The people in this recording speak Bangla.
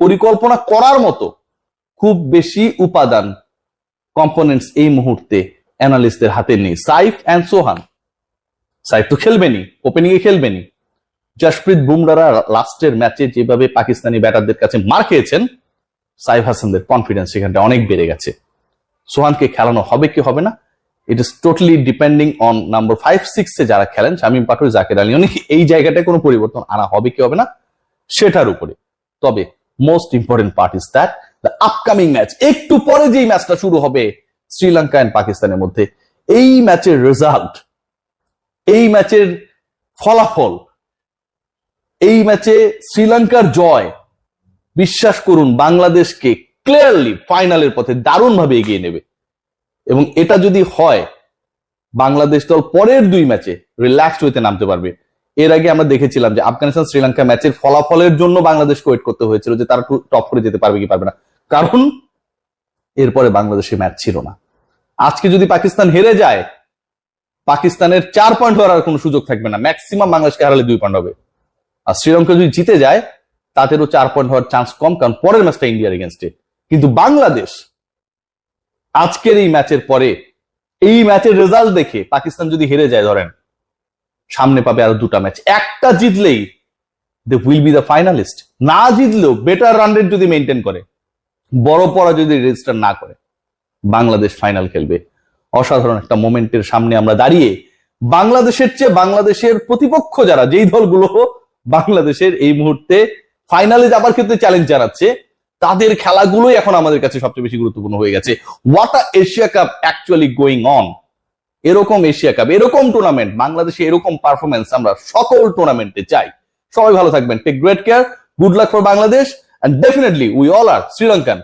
পরিকল্পনা করার মতো খুব বেশি উপাদান কম্পোনেন্টস এই মুহূর্তে অ্যানালিস্টদের হাতে নেই। সাইফ অ্যান্ড সোহান। সাইফ তো খেলবেনি ওপেনিং এ খেলবেনি জশপ্রীত বুমরারা লাস্টের ম্যাচে যেভাবে পাকিস্তানি ব্যাটারদের কাছে মার খেয়েছেন, সাইফ হাসানদের কনফিডেন্স সেখানটা অনেক বেড়ে গেছে। সোহানকে খেলানো হবে কি হবে না it is totally depending on number five সিক্সে যারা খেলেন, শামিম পাটুর জাকের আলী অনেক এই জায়গাটায় কোনো পরিবর্তন আনা হবে কি হবে না, সেটার উপরে। তবে most important part is that the upcoming match একটু পরে যেই ম্যাচটা শুরু হবে, শ্রীলঙ্কা এন্ড পাকিস্তানের মধ্যে, এই ম্যাচের রেজাল্ট এই ম্যাচের ফলাফল, এই ম্যাচে শ্রীলঙ্কার জয়, বিশ্বাস করুন, বাংলাদেশকে ক্লিয়ারলি ফাইনালের পথে দারুণভাবে এগিয়ে নেবে। এবং এটা যদি হয়, বাংলাদেশ দল পরের দুই ম্যাচে রিল্যাক্সড হইতে নামতে পারবে। এর আগে আমরা দেখেছিলাম যে আফগানিস্তান শ্রীলঙ্কা ম্যাচের ফলাফলের জন্য বাংলাদেশকে ওয়েট করতে হয়েছিল যে তারা টপ করে যেতে পারবে কি পারবে না। কারণ এরপরে বাংলাদেশে ম্যাচ ছিল না। আজকে যদি পাকিস্তান হেরে যায়, পাকিস্তানের চার পয়েন্ট হওয়ার আর কোনো সুযোগ থাকবে না। ম্যাক্সিমাম বাংলাদেশকে হারালে দুই পয়েন্ট হবে। আর শ্রীলঙ্কা যদি জিতে যায়, তাদেরও চার পয়েন্ট হওয়ার চান্স কম, কারণ পরের ম্যাচটা ইন্ডিয়ার এগেনস্টে কিন্তু বাংলাদেশ আজকের এই ম্যাচের পরে, এই ম্যাচের রেজাল্ট দেখে পাকিস্তান যদি হেরে যায়, ধরেন সামনে পাবে আরও দুটা ম্যাচ একটা জিতলেই they will be the finalist না জিতলেও বেটার রান রেট যদি মেনটেন করে, বড় পড়া যদি রেজিস্টার না করে, বাংলাদেশ ফাইনাল খেলবে। অসাধারণ একটা মোমেন্টের সামনে আমরা দাঁড়িয়ে বাংলাদেশের চেয়ে বাংলাদেশের প্রতিপক্ষ যারা, যেই দলগুলো বাংলাদেশের এই মুহূর্তে ফাইনালে যাবার ক্ষেত্রে চ্যালেঞ্জ জানাচ্ছে, তাদের খেলাগুলোই এখন আমাদের কাছে সবচেয়ে বেশি গুরুত্বপূর্ণ হয়ে গেছে। What Asia cup actually going on এরকম এশিয়া কাপ, এরকম টুর্নামেন্ট বাংলাদেশে এরকম পারফরমেন্স আমরা সকল টুর্নামেন্টে চাই। সবাই ভালো থাকবেন। Take great care good luck for Bangladesh and definitely we all are Sri Lankan